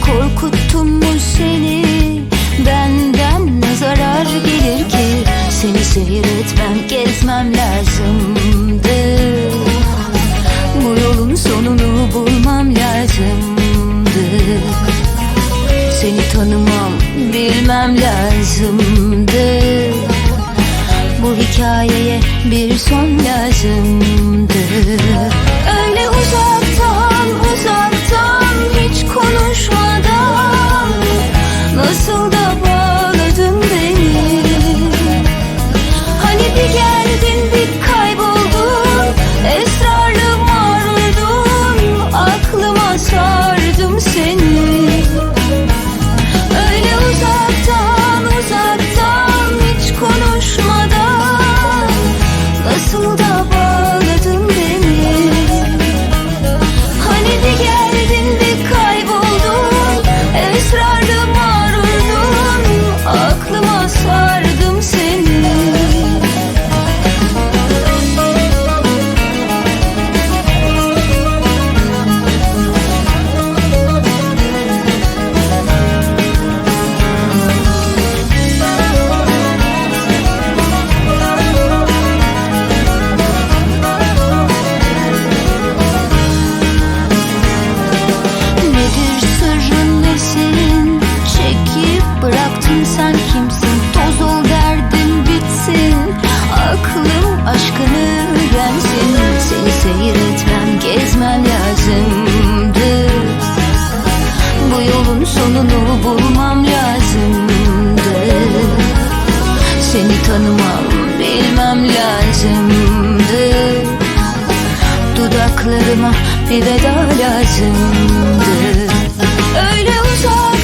Korkuttum mu seni? Benden ne zarar gelir ki? Seni seyretmem gezmem lazımdı. Bu yolun sonunu bulmam lazımdı. Seni tanımam bilmem lazımdı. Bu hikayeye bir son aklım aşkını yensin Seni seyretmem gezmem lazımdı. Bu yolun sonunu bulmam lazımdı. Seni tanımam bilmem lazımdı. Dudaklarıma bir veda lazımdı. Öyle uzak